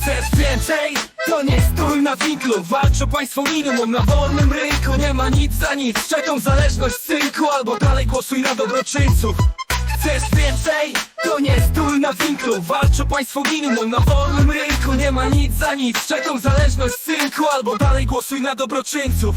Chcesz więcej? To nie stój na winklu Walcz o państwo minimum. Na wolnym rynku nie ma nic za nic. Czekam zależność synku Albo dalej głosuj na dobroczyńców Chcesz więcej? To nie stój na winklu Walcz o państwo minimum. Na wolnym rynku nie ma nic za nic. Czekam zależność synku Albo dalej głosuj na dobroczyńców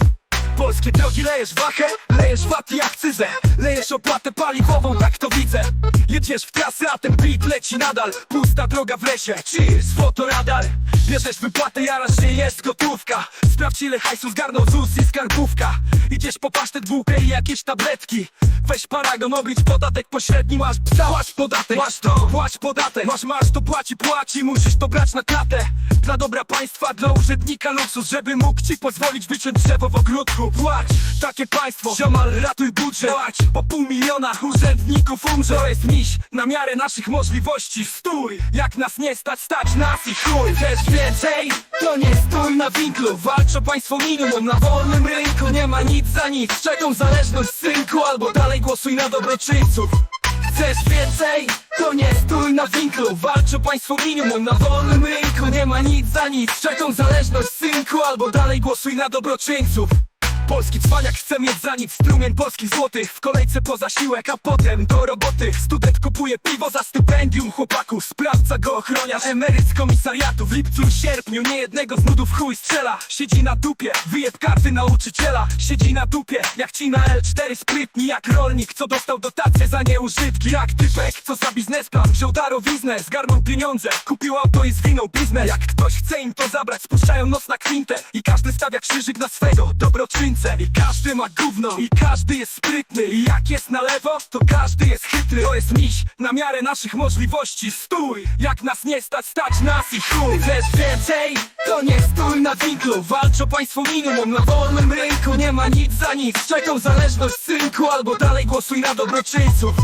Polskie drogi lejesz wachę, lejesz VAT i akcyzę Lejesz opłatę paliwową, tak to widzę. Jedziesz w trasę, a ten beat leci nadal. Pusta droga w lesie, cheers, fotoradar Bierzesz wypłatę, jarasz się, jest gotówka. Sprawdź ile hajsu zgarnął ZUS i skarbówka. Idziesz po pasztet bułkę i jakieś tabletki. Weź paragon, oblicz podatek pośredni Masz psa, płać podatek, masz to, płać podatek. Masz, masz to, płaci, płaci, musisz to brać na klatę. Dla dobra państwa, dla urzędnika luksus Żeby mógł ci pozwolić wyciąć drzewo w ogródku. Płać, takie państwo, ziomal, ratuj budżet. Płać, po pół miliona urzędników umrze. To jest miś, na miarę naszych możliwości. Stój, jak nas nie stać, stać nas i chuj. Chcesz więcej? To nie stój na winklu. Walcz o państwo minimum, na wolnym rynku. Nie ma nic za nic, czekam zależność synku Albo dalej głosuj na dobroczyńców. Chcesz więcej? To nie stój na winklu. Walcz o państwo minimum Na wolnym rynku. Nie ma nic za nic. Czekam zależność synku Albo dalej głosuj na dobroczyńców Polski cwaniak chce mieć za nic strumień polskich złotych W kolejce po zasiłek, a potem do roboty. Student kupuje piwo za stypendium chłopaku Sprawdza go ochroniarz, emeryt z komisariatu W lipcu i sierpniu nie jednego z nudów chuj strzela. Siedzi na dupie, wyjeb karty nauczyciela. Siedzi na dupie, jak ci na L4 sprytni Jak rolnik, co dostał dotację za nieużytki. Jak typek, co za biznesplan wziął darowiznę Zgarnął pieniądze, kupił auto i zwinął biznes. Jak ktoś chce im to zabrać, spuszczają nos na kwintę I każdy stawia krzyżyk na swego dobroczyńcę I każdy ma gówno, i każdy jest sprytny. I jak jest na lewo, to każdy jest chytry. To jest miś, na miarę naszych możliwości. Stój, jak nas nie stać, stać nas i chuj. Chcesz więcej? To nie stój na winklu. Walcz o państwo minimum, na wolnym rynku Nie ma nic za nic, czekam zależność synku Albo dalej głosuj na dobroczyńców.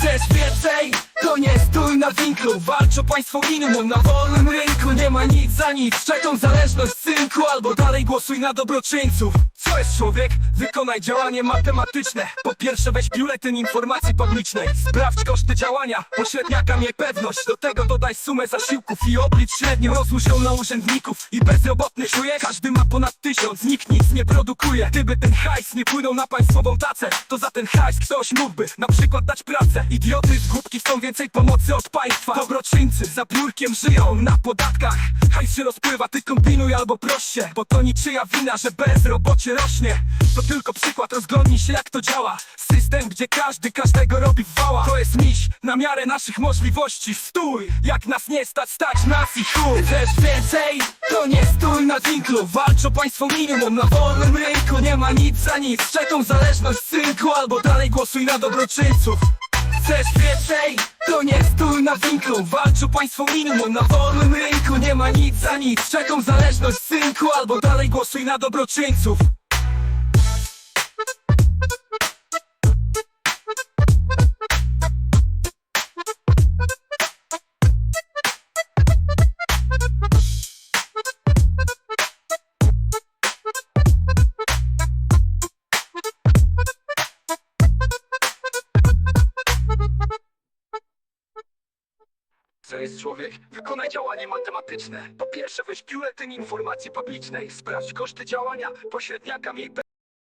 Chcesz więcej? To nie stój na winklu. Walcz o państwo minimum. Na wolnym rynku nie ma nic za nic. Czekam zależność synku Albo dalej głosuj na dobroczyńców. Co jest człowiek? Wykonaj działanie matematyczne. Po pierwsze weź biuletyn informacji publicznej. Sprawdź koszty działania Pośredniaka miej pewność. Do tego dodaj sumę zasiłków I oblicz średnio rozłóż ją na urzędników. I bezrobotny czuje Każdy ma ponad tysiąc. Nikt nic nie produkuje. Gdyby ten hajs nie płynął na państwową tacę To za ten hajs ktoś mógłby Na przykład dać pracę. Idioty z głupki chcą więcej pomocy od państwa. Dobroczyńcy za biurkiem żyją na podatkach Hajs się rozpływa, ty kombinuj albo proś się Bo to niczyja wina, że bezrobocie rośnie. To tylko przykład, rozglądnij się jak to działa. System, gdzie każdy każdego robi wała. To jest miś, na miarę naszych możliwości. Stój, jak nas nie stać, stać nas i chuj. Chcesz więcej? To nie stój na winklu Walcz o państwo minimum, na wolnym rynku. Nie ma nic za nic, czekam zależność synku Albo dalej głosuj na dobroczyńców Chcesz więcej? To nie stój na winklu. Walcz państwo minimum Na wolnym rynku. Nie ma nic za nic. Czekam zależność synku Albo dalej głosuj na dobroczyńców jest człowiek? Wykonaj działanie matematyczne Po pierwsze weź biuletyn informacji publicznej Sprawdź koszty działania Pośredniaka miej